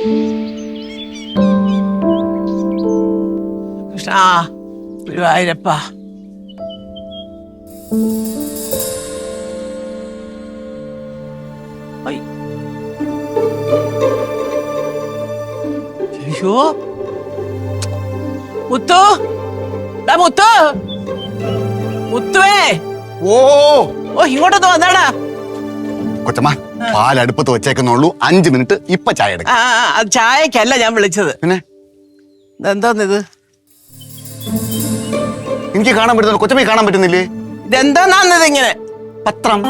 കൃഷ്ണ ഗുരുവായൂരപ്പ. അയ്യോ മുത്തു? മുത്തു? മുത്തുവേ? ഓ. ഓ ഇങ്ങോട്ടൊന്ന് വന്നാടാ. കൊച്ചമ്മ പാൽ അടുപ്പത്ത് വെച്ചേക്കുന്നുള്ളൂ. അഞ്ച് മിനിറ്റ് ഇപ്പൊ ചായ എടുക്കാം. ആ ആ, അത് ചായക്കല്ല ഞാൻ വിളിച്ചത്. പിന്നെ? ഇതെന്തോന്നിത്? എനിക്ക് കാണാൻ പറ്റുന്നില്ല. കൊച്ചമ്മ കാണാൻ പറ്റുന്നില്ലേ? ഇതെന്തോന്നാന്നത് ഇങ്ങനെ? പത്രം.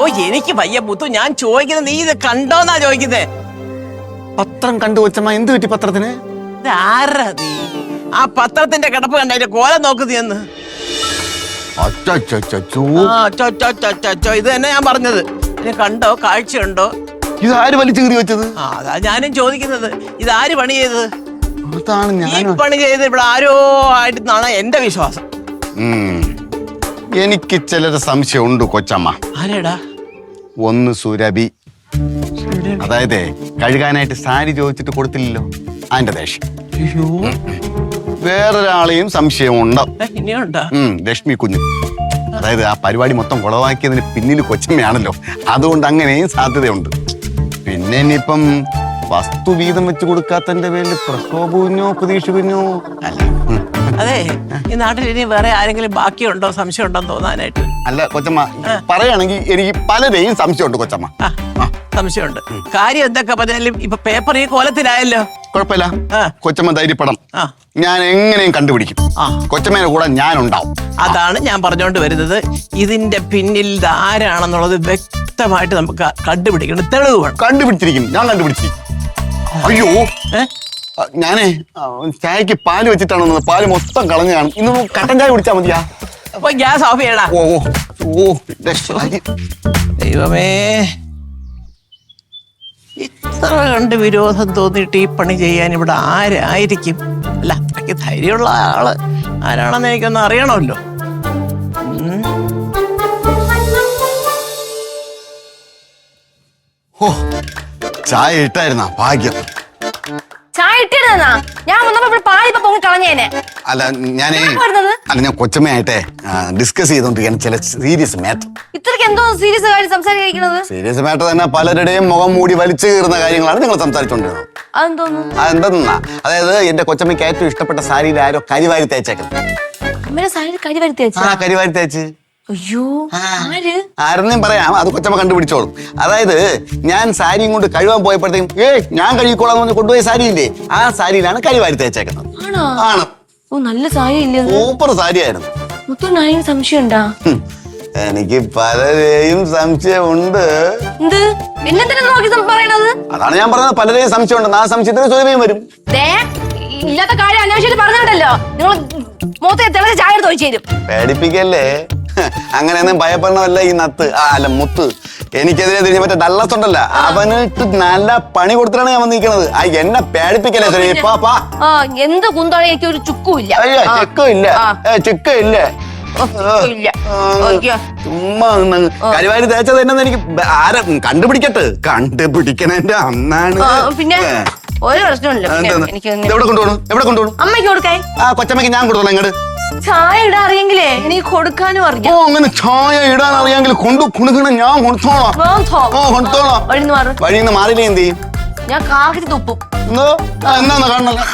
ഓ എനിക്ക് വയ്യ മുത്തു. ഞാൻ ചോദിക്കുന്നത് നീ ഇത് കണ്ടോന്നാ ചോദിക്കുന്നേ. പത്രം കണ്ടു കൊച്ചമ്മ. എന്ത് പറ്റി പത്രത്തിന്? ഇത് ആരാ നീ? ആ പത്രത്തിന്റെ കിടപ്പ് കണ്ട അതിന്റെ കോലം നോക്ക് നീ എന്ന്. ആ ചോ ചോ ചോ ചോ ചോ. ഇത് തന്നെ ഞാൻ പറഞ്ഞത്. നീ കണ്ടോ? കാഴ്ചയുണ്ടോ? ഇത് ആര് വലിച്ചു കീറി വെച്ചത്? ആ അതാ ഞാനും ചോദിക്കുന്നത്. ഇത് ആര് പണി ചെയ്തത്? അതാണ് ഈ ഞാൻ പണി ചെയ്ത് ഇവിടെ ആരോ ആയിട്ടെന്നാണ് എന്റെ വിശ്വാസം. എനിക്ക് ചില സംശയമുണ്ട് കൊച്ചമ്മ. ആരേടാ? ഒന്ന് സുരഭി. അതായത് കഴുകാനായിട്ട് സാരി ചോദിച്ചിട്ട് കൊടുത്തില്ലല്ലോ അതിന്റെ ദേഷ്യം. അയ്യോ. വേറൊരാളെയും സംശയമുണ്ട്. ഏ, ഇനിയുണ്ടോ? ഉം, ലക്ഷ്മി കുഞ്ഞ്. അതായത് ആ പരിപാടി മൊത്തം കുളവാക്കിയതിന് പിന്നിൽ കൊച്ചമ്മയാണല്ലോ. അതുകൊണ്ട് അങ്ങനെയും സാധ്യതയുണ്ട്. പിന്നെ ഇനിയിപ്പം വസ്തു വീതം വെച്ച് കൊടുക്കാത്തതിന്റെ പേരിൽ പ്രക്ഷോഭുവിനോ പ്രതീക്ഷുവിനോ അല്ല. അതെ ഈ നാട്ടിൽ ഇനി വേറെ ആരെങ്കിലും ബാക്കിയുണ്ടോ സംശയം ഉണ്ടോ തോന്നാനായിട്ട്? അല്ല കൊച്ചമ്മ പറയുകയാണെങ്കിൽ എനിക്ക് പലരെയും സംശയമുണ്ട് കൊച്ചമ്മ. ആ. സംശയമുണ്ട്. കാര്യം എന്തൊക്കെ? പറഞ്ഞാലും ഇപ്പൊ പേപ്പർ ഈ കോലത്തിലായല്ലോ. കുഴപ്പമില്ല. കൊച്ചമ്മ ധൈര്യപ്പെടണം. ഞാൻ എങ്ങനെയും കണ്ടുപിടിക്കും. കൊച്ചമ്മേനെ കൂടെ ഞാൻ ഉണ്ടാവും അതാണ് ഞാൻ പറഞ്ഞുകൊണ്ട് വരുന്നത്. ഇതിന്റെ പിന്നിൽ ആരാണെന്നുള്ളത് വ്യക്തമായിട്ട് നമുക്ക് കണ്ടുപിടിക്കണം തെളിവ് വേണം. കണ്ടുപിടിച്ചിരിക്കും ഞാൻ കണ്ടുപിടിച്ചിരിക്കും അയ്യോ. ഞാനേ ചായക്ക് പാൽ വെച്ചിട്ടാണ് വന്നത് പാൽ മൊത്തം കളഞ്ഞാണ് ഇന്ന് കട്ടൻ ചായ കുടിച്ചാ മതിയാ? അപ്പൊ ഗ്യാസ് ഓഫ് ചെയ്യടാ. ഓ ഓ. ഓ. ദൈവമേ. ഇത്ര കണ്ട് വിരോധം തോന്നിയിട്ട് ഈ പണി ചെയ്യാൻ ഇവിടെ ആരായിരിക്കും അല്ല അത്രയ്ക്ക് ധൈര്യമുള്ള ആൾ ആരാണെന്ന് എനിക്കൊന്ന് അറിയണമല്ലോ. ഓ ചായ ഇട്ടായിരുന്ന ഭാഗ്യം ചായ ഇട്ടിരുന്നാ ഞാൻ വന്നപ്പോ ഇവിടെ പാലിപ്പോ പൊങ്ങി കളഞ്ഞേനെ അല്ല ഞാനേ വരുന്നത്? അല്ല ഞാൻ കൊച്ചമ്മയായിട്ടെ ഡിസ്കസ് ചെയ്തോണ്ടിരിക്കുകയാണ് ചില സീരിയസ് മാറ്റർ എന്തോ സീരിയസ് കാര്യം സംസാരിക്കുന്നത് സീരിയസ് മാറ്റർ തന്നെ പലരുടെയും മുഖം മൂടി വലിച്ചു കീറുന്ന കാര്യങ്ങളാണ് നിങ്ങൾ സംസാരിച്ചുകൊണ്ടിരുന്നത് അതെന്തോന്നു? അതായത് എന്റെ കൊച്ചമ്മയ്ക്ക് ഏറ്റവും ഇഷ്ടപ്പെട്ട സാരിയിൽ ആരോ കരിവാരി തേച്ചേക്കുന്നത് തേച്ച്. അയ്യോ ആരെന്നും പറയാം അത് കൊച്ചമ്മ കണ്ടുപിടിച്ചോളും. അതായത് ഞാൻ സാരിയും കൊണ്ട് കഴുകാൻ പോയപ്പോഴത്തേക്കും ഏയ് ഞാൻ കഴുകിക്കോളാം എന്ന് പറഞ്ഞ് കൊണ്ടുപോയ സാരിയില്ലേ? ആ സാരിയിലാണ് കരിവാരി തേച്ചേക്കുന്നത്. ആണ്. ഓ നല്ല സാരി ഇല്ലേ? സൂപ്പർ സാരിയായിരുന്നു. മുത്തുണ്ടായും സംശയം ഉണ്ടാ. എനിക്ക് പലരെയും സംശയമുണ്ട്. എന്ത്? എന്നെ നോക്കി പറയണത് അതാണ് ഞാൻ പറഞ്ഞത്. പലരെയും സംശയമുണ്ട്. ആ സംശയത്തിന് ചോദ്യം വരും. ഇല്ലാത്ത കാര്യം അന്വേഷിച്ചിട്ട് പറഞ്ഞിട്ടല്ലോ. നിങ്ങൾ മൂത്ത തിളച്ച ചായ എടുത്ത് ഒഴിച്ചു തരും. പേടിപ്പിക്കല്ലേ? അങ്ങനെയൊന്നും ഭയപ്പെടണമല്ല ഈ നത്ത്. ആ, അല്ല മുത്ത്. എനിക്കെതിരെ തിരിഞ്ഞ മറ്റേ ഡല്ലസ് ഉണ്ടല്ല. അവനിട്ട് നല്ല പണി കൊടുത്തിട്ടാണ് ഞാൻ വന്നിരിക്കുന്നത് ആ എന്നെ പേടിപ്പിക്കല്ലേ ആ എന്ത് കുന്താണ് എനിക്ക് ഒരു ചുക്കും ഇല്ല അയ്യോ. ചെക്കം ഇല്ല ചുക്കും ഇല്ല. ചുമ്മാ കരിവാരി തേച്ചത് എന്നു എനിക്ക് ആരെ കണ്ടുപിടിക്കട്ടെ? കണ്ടുപിടിക്കണേന്റെ അന്നാണ്. പിന്നെ ഒരു പ്രശ്നമില്ല എവിടെ കൊണ്ടുപോകണം? എവിടെ കൊണ്ടുപോകണം? അമ്മയ്ക്ക് കൊടുക്കേ ആ കൊച്ചമ്മയ്ക്ക് ഞാൻ കൊടുക്കണം ഇങ്ങോട്ട് ചായ ഇടാൻ അറിയെങ്കിലേ എനിക്ക് കൊടുക്കാനും ഓ അങ്ങനെ ചായ ഇടാൻ അറിയാമെങ്കിൽ കൊണ്ടു കുണുക്കണം ഞാൻ കൊടുത്തോളാം വേഗം തോ. ഓ കൊടുത്തോളാം വഴിന്ന് മാറും വഴിയിൽ നിന്ന് മാറിയില്ലേ എന്ത് ചെയ്യും? ഞാൻ കാക്കിട്ട് തുപ്പും. എന്തോ? ആ, എന്നാന്ന് കാണണല്ലോ.